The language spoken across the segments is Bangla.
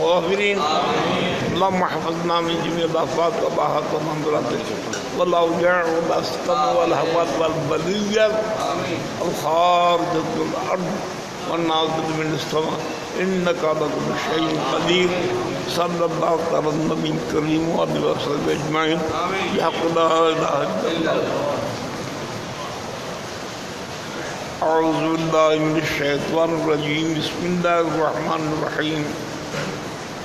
الغافرين اللهم احفظنا من جميع الافات وباحات ومنظرات والاوجاع والاسقم والهوات والبليات الخارجة من الأرض والنازل من السماء إنك على كل شيء قدير. صلى الله على النبي الكريم وعلى وصحبه أجمعين. بحق لا إله إلا الله. أعوذ بالله من الشيطان الرجيم. بسم الله الرحمن الرحيم.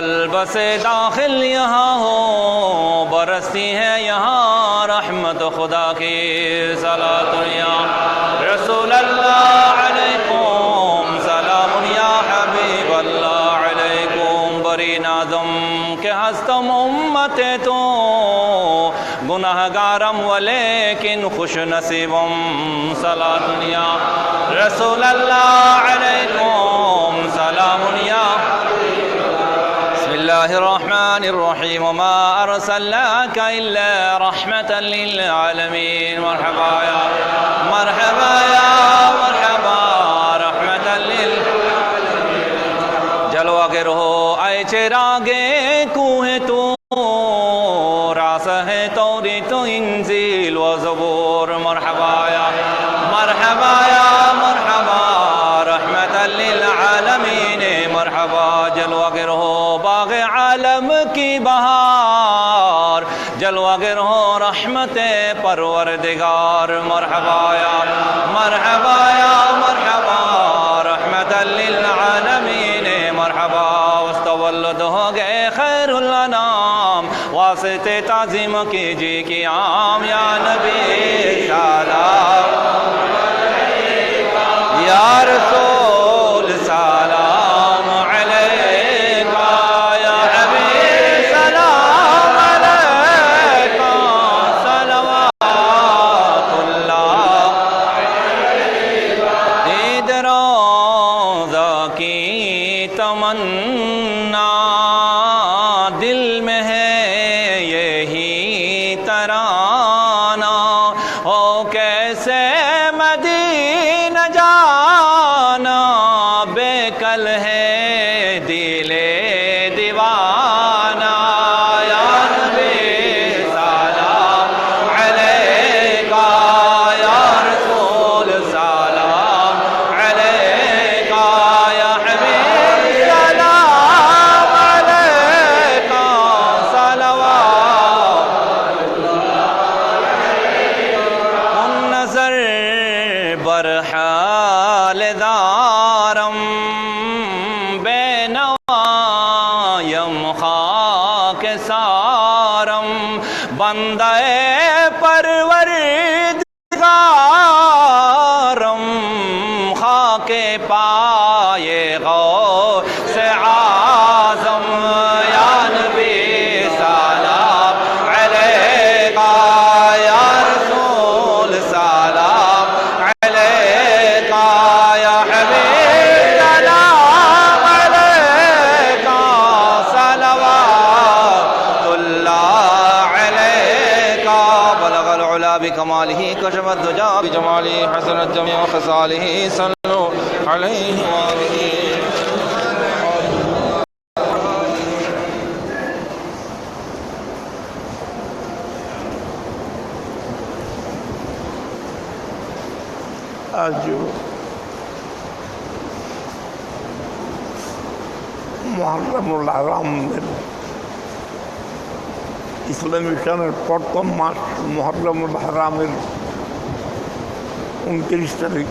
قلب سے داخل یہاں ہو، برستی ہے یہاں، رحمت خدا کی صلاۃ یا رسول اللہ علیکم، سلام یا حبیب اللہ علیکم، بری نازم کہ ہستم امت تو گناہ گارم ولیکن خوش نصیبم صلاۃ یا رسول اللہ علیکم۔ الله الرحمن الرحيم وما أرسلناك إلا رحمة للعالمين. مرحبا يا مرحبا يا مرحبا. رحمة للعالمين جلوہ کے أي اے چراغے کوہ تو يا مرحبا يا مرحبا رحمة للعالمين. مرحبا وسط واستولده خير الأنام. واسطة تعظيمك کے پائے غو سے آ بكماله كشف الدجى بجماله حسن الجميع وخصاله صلوا عليه. وآله أرجو محرم الحرام. منه ইসলামী সনের প্রথম মাস মহরমুল হারামের উনত্রিশ তারিখ।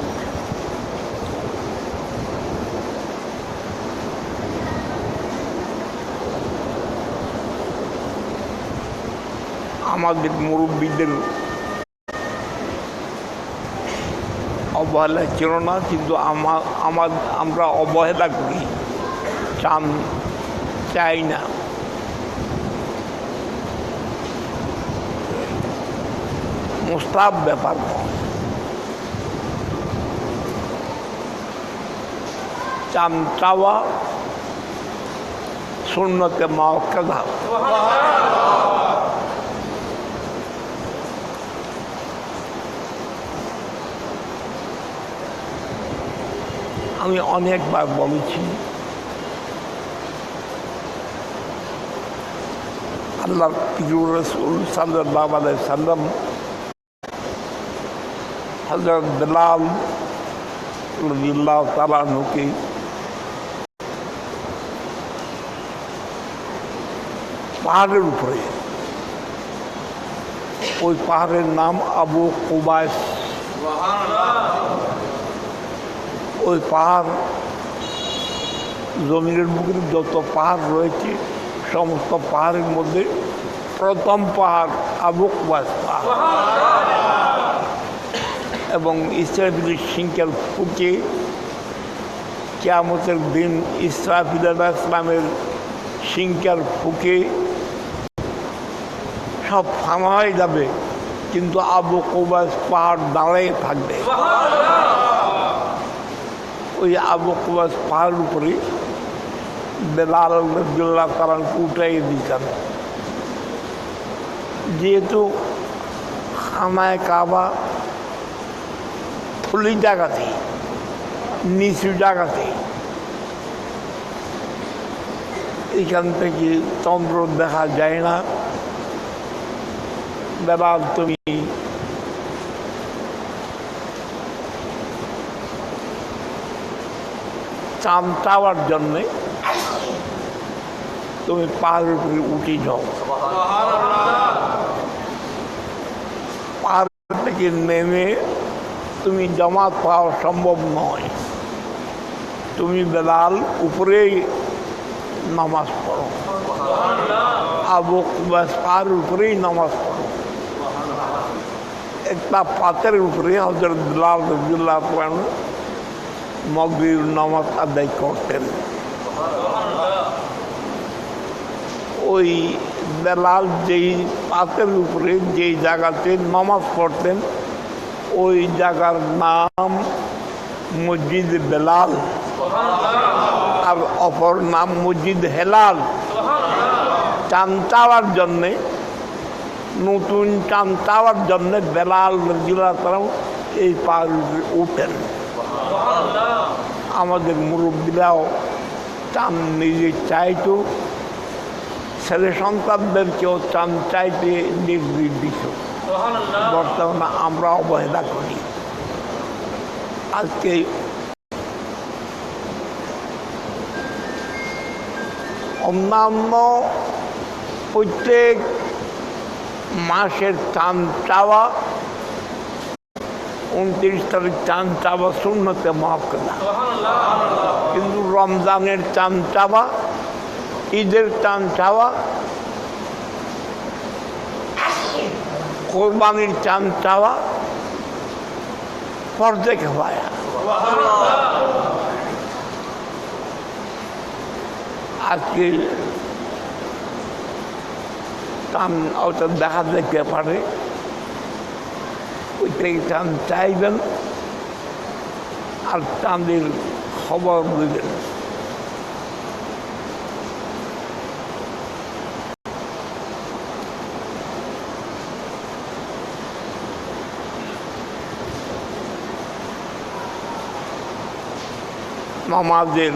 আমাদের মুরব্বীদের অবহেলা ছিল না, কিন্তু আমার আমরা অবহেলা করি। চান চাই না। মোস্তাব ব্যাপার নয়। চান চাওয়া সুন্নতে মাওকাদা আমি অনেকবার বলেছি আল্লাহ পিজুর রসুল সাল্লাহ আলাই সাল্লাম হজরত বেলাল রবিল্লাহ তালানুকে পাহাড়ের উপরে, ওই পাহাড়ের নাম আবু কুবাইস ওই পাহাড়, জমিনের বুকের যত পাহাড় রয়েছে, সমস্ত পাহাড়ের মধ্যে প্রথম পাহাড় আবু কুবাইস পাহাড়। এবং ইসরাফিলের সিংকেল ফুকে কেয়ামতের দিন ইসরাফিল ইসলামের সিংকেল ফুকে সব ফানা হয়ে যাবে, কিন্তু আবু কুবাস পাহাড় দাঁড়িয়ে থাকবে। ওই আবু কুবাস পাহাড় উপরে বেলাল রবিউল্লাহ তালানকে উঠাই দিতেন যেহেতু খানায় কাবা ফুলি জায়গাতে নিচু জায়গাতে। এখান থেকে চন্দ্র দেখা যায় না। বেলাল তুমি। চান চাওয়ার জন্যে তুমি পাহাড়ের উপরে উঠে যাও। পাহাড় থেকে নেমে তুমি জামাত পাওয়া সম্ভব নয়। তুমি বেলাল উপরেই নামাজ পড়ো। বাস উপরেই নামাজ পড়ো। একটা পাতের উপরে হজরত বেলাল রবিউল্লাহ মগরির নামাজ আদায় করতেন। ওই বেলাল যেই পাতের উপরে যেই জায়গাতে নামাজ পড়তেন ওই জায়গার নাম মসজিদ বেলাল। আর অপর নাম মসজিদ হেলাল। চান চাওয়ার জন্যে, নতুন চান চাওয়ার জন্যে বেলাল রজিল্লা তারাও এই পাহাড় উঠেন। আমাদের মুরব্বীরাও চান নিজে চাইতো, ছেলে সন্তানদেরকেও চান চাইতে নির্দেশ দিত। বর্তমানে আমরা অবহেলা করি। আজকে অন্যান্য প্রত্যেক মাসের চান চাওয়া উনত্রিশ তারিখ চান চাওয়া শূন্যতে মহকলা কিন্তু রমজানের চান চাওয়া ঈদের চান চাওয়া কোরবানির চান চাওয়া ফর্জে খেপায়া আজকে টান ওটা দেখা দেখতে পারে ওইটাই টান চাইবেন, আর চাঁদের খবর দিবেন। নামাজের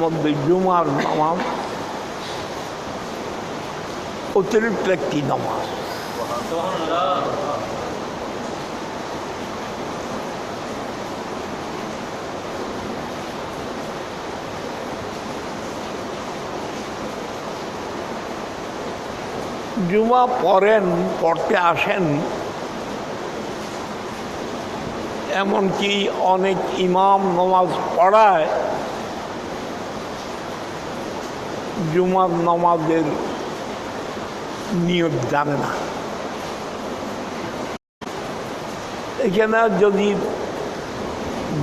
মধ্যে জুমার নামাজ অতিরিক্ত একটি নামাজ জুমা পড়েন পড়তে আসেন এমনকি অনেক ইমাম নমাজ পড়ায়, জুমার নামাজের নিয়ত জানে না। এখানে যদি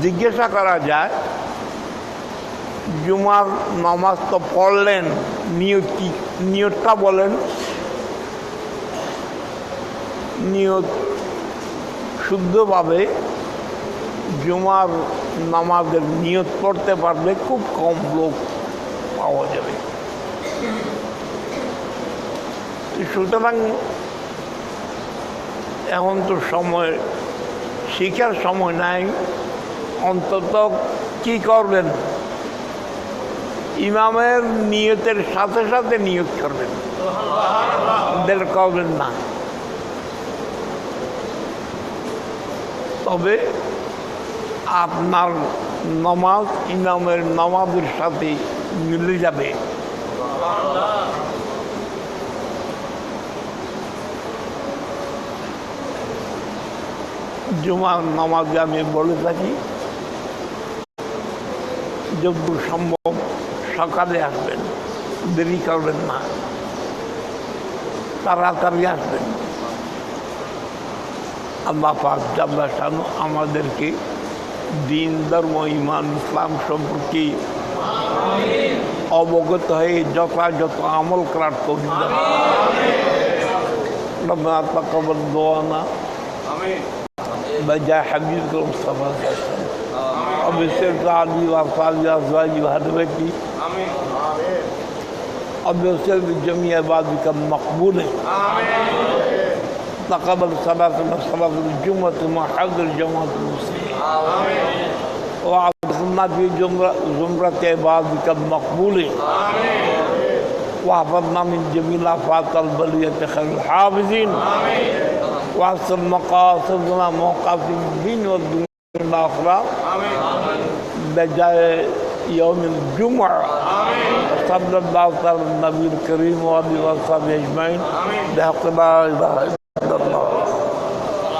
জিজ্ঞাসা করা যায়, জুমার নামাজ তো পড়লেন, নিয়ত কি, নিয়তটা বলেন। নিয়ত শুদ্ধভাবে জুমার নামাজের নিয়ত পড়তে পারলে খুব কম লোক পাওয়া যাবে। সুতরাং এখন তো সময়, শিখার সময় নাই। অন্তত কি করবেন? ইমামের নিয়তের সাথে সাথে নিয়োগ করবেন। দের করবেন না। তবে আপনার নমাজ, ইমামের নমাজের সাথে মিলে যাবে। জুমার নামাজে আমি বলে থাকি, যতদূর সম্ভব সকালে আসবেন, দেরি করবেন না। তাড়াতাড়ি আসবেন। আল্লাহ পাক জাল্লা শানু আমাদেরকে দিন ধর্ম ইমান ইসলাম সম্পর্কে অবগত হয়ে যথাযথ আমল করার তৌফিক দান ربنا تقبل دعانا بجاه حبيبك المصطفى وبسر تعالي وأصحابي وأزواجي وأهل بيتي وبسر بجميع عبادك المقبولين تقبل صلاتنا صلاة الجمعة مع حضر جماعة المسلمين وأدخلنا في زمرة عبادك المقبولين واحفظنا من جميع آفات البلية خير الحافظين. واحسن مقاصدنا مقاصد الدين والدنيا الآخرة بجاء يوم الجمعة. صلى الله على النبي الكريم وآله وصحبه أجمعين. بحق لا إله إلا الله.